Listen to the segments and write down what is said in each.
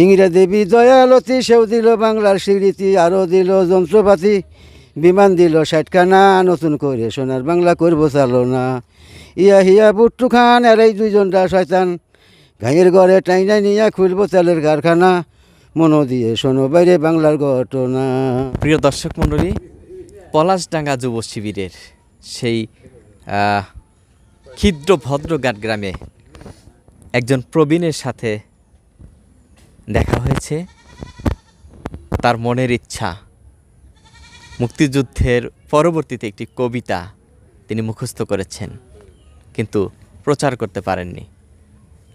ইংরা দেবী দয়ালতি সেও দিল বাংলার স্বীকৃতি, আরও দিল যন্ত্রপাতি। বিমান দিল ষাটখানা, নতুন করে সোনার বাংলা করব চালনা। ইয়া হিয়া বুট্টু খান, আর এই দুইজনটা শয়তান। গাঁয়ের ঘরে টাইনা নিয়া খুলবো তেলের কারখানা। মনো দিয়ে শোনো বাইরে বাংলার ঘটনা। প্রিয় দর্শক মণ্ডলী, পলাশডাঙ্গা যুব শিবিরের সেই ক্ষিদ্র ভদ্রঘাট গ্রামে একজন প্রবীণের সাথে দেখা হয়েছে। তার মনের ইচ্ছা। মুক্তিযুদ্ধের পরবর্তীতে একটি কবিতা তিনি মুখস্থ করেছেন কিন্তু প্রচার করতে পারেননি।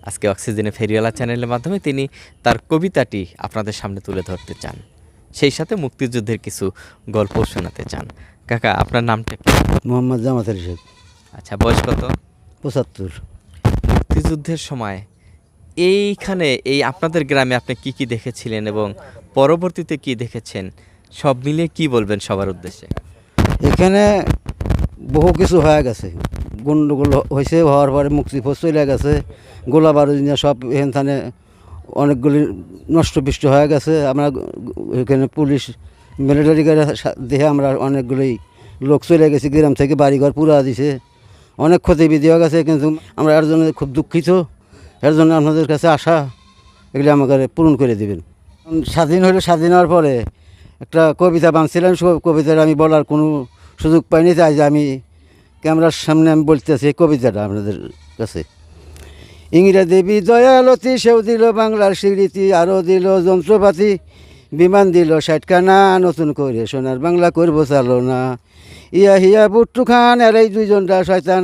আজকে অক্সিজেনে ফেরিওয়ালা চ্যানেলের মাধ্যমে তিনি তার কবিতাটি আপনাদের সামনে তুলে ধরতে চান। সেই সাথে মুক্তিযুদ্ধের কিছু গল্প শোনাতে চান। কাকা আপনার নামটা কি? মোহাম্মদ জামাত আলী শেখ আচ্ছা বয়স কত? পঁচাত্তর। মুক্তিযুদ্ধের সময় এইখানে, এই আপনাদের গ্রামে আপনি কি কি দেখেছিলেন এবং পরবর্তীতে কি দেখেছেন? সব মিলিয়ে কি বলবেন সবার উদ্দেশ্যে? এখানে বহু কিছু হয়ে গেছে। গন্ডগোল হয়েছে, হওয়ার পরে মুক্তিপোষ চলে গেছে। গোলা বারুদ সব এখানে অনেকগুলি নষ্ট বিষ্ট হয়ে গেছে। আমরা এখানে পুলিশ, মিলিটারি দেখে আমরা অনেকগুলি লোক চলে গেছি। গ্রাম থেকে বাড়িঘর পুরা দিছে। অনেক ক্ষতি বিধি হয়ে গেছে কিন্তু আমরা এর জন্য খুব দুঃখিত। এর জন্য আপনাদের কাছে আশা, এগুলি আমাকে পূরণ করে দিবেন। স্বাধীন হলে স্বাধীন হওয়ার পরে একটা কবিতা বানছিলাম সে কবিতাটা আমি বলার কোনো সুযোগ পাইনি, তাই যে আমি ক্যামেরার সামনে আমি বলতেছি এই কবিতাটা আপনাদের কাছে। ইংরা দেবী দয়ালতি সেও দিল, বাংলার স্বীকৃতি আরও দিল, যন্ত্রপাতি বিমান দিল, ষাটখানা নতুন করে সোনার বাংলা করব চালনা। ইয়া হিয়া বুট্টু খান এই দুইজনটা শয়তান।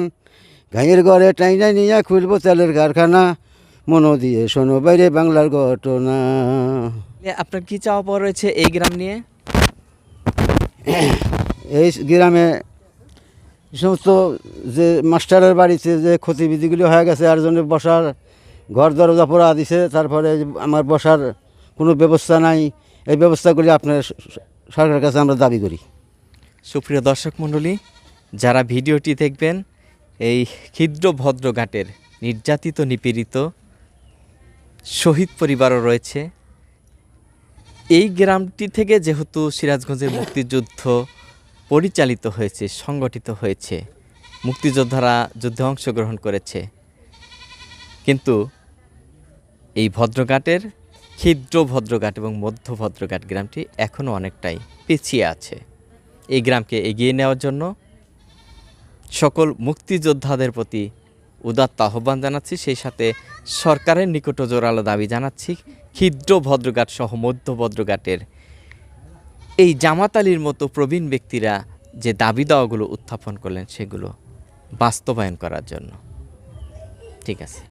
গাঁয়ের ঘরে টাইনা নিয়া খুলবো তেলের কারখানা। মনো দিয়ে শোনো বাইরে বাংলার ঘটনা। এ, আপনার কি চাওয়া পাওয়া রয়েছে এই গ্রাম নিয়ে? এই গ্রামে সমস্ত যে মাস্টারের বাড়িতে যে ক্ষতিবিধিগুলি হয়ে গেছে আর জন্য বসার ঘর দরজা পড়া দিছে তারপরে আমার বসার কোনো ব্যবস্থা নাই। এই ব্যবস্থাগুলি আপনার সরকারের কাছে আমরা দাবি করি। সুপ্রিয় দর্শক মণ্ডলী যারা ভিডিওটি দেখবেন এই ক্ষিদ্র ভদ্রঘাটের নির্যাতিত নিপীড়িত শহীদ পরিবারও রয়েছে। এই গ্রামটি থেকে যেহেতু সিরাজগঞ্জের মুক্তিযুদ্ধ পরিচালিত হয়েছে, সংগঠিত হয়েছে, মুক্তিযোদ্ধারা যুদ্ধে অংশগ্রহণ করেছে। কিন্তু এই ভদ্রঘাটের ক্ষিদ্র ভদ্রঘাট এবং মধ্য ভদ্রঘাট গ্রামটি এখনও অনেকটাই পিছিয়ে আছে। এই গ্রামকে এগিয়ে নেওয়ার জন্য সকল মুক্তিযোদ্ধাদের প্রতি উদাত্ত আহ্বান জানাচ্ছি। সেই সাথে সরকারের নিকট জোরালো দাবি জানাচ্ছি, ক্ষিদ্র ভদ্রঘাট সহ মধ্য ভদ্রঘাটের। এই জামাত আলীর মতো প্রবীণ ব্যক্তিরা যে দাবি দাওয়াগুলো উত্থাপন করলেন, সেগুলো বাস্তবায়ন করার জন্য। ঠিক আছে।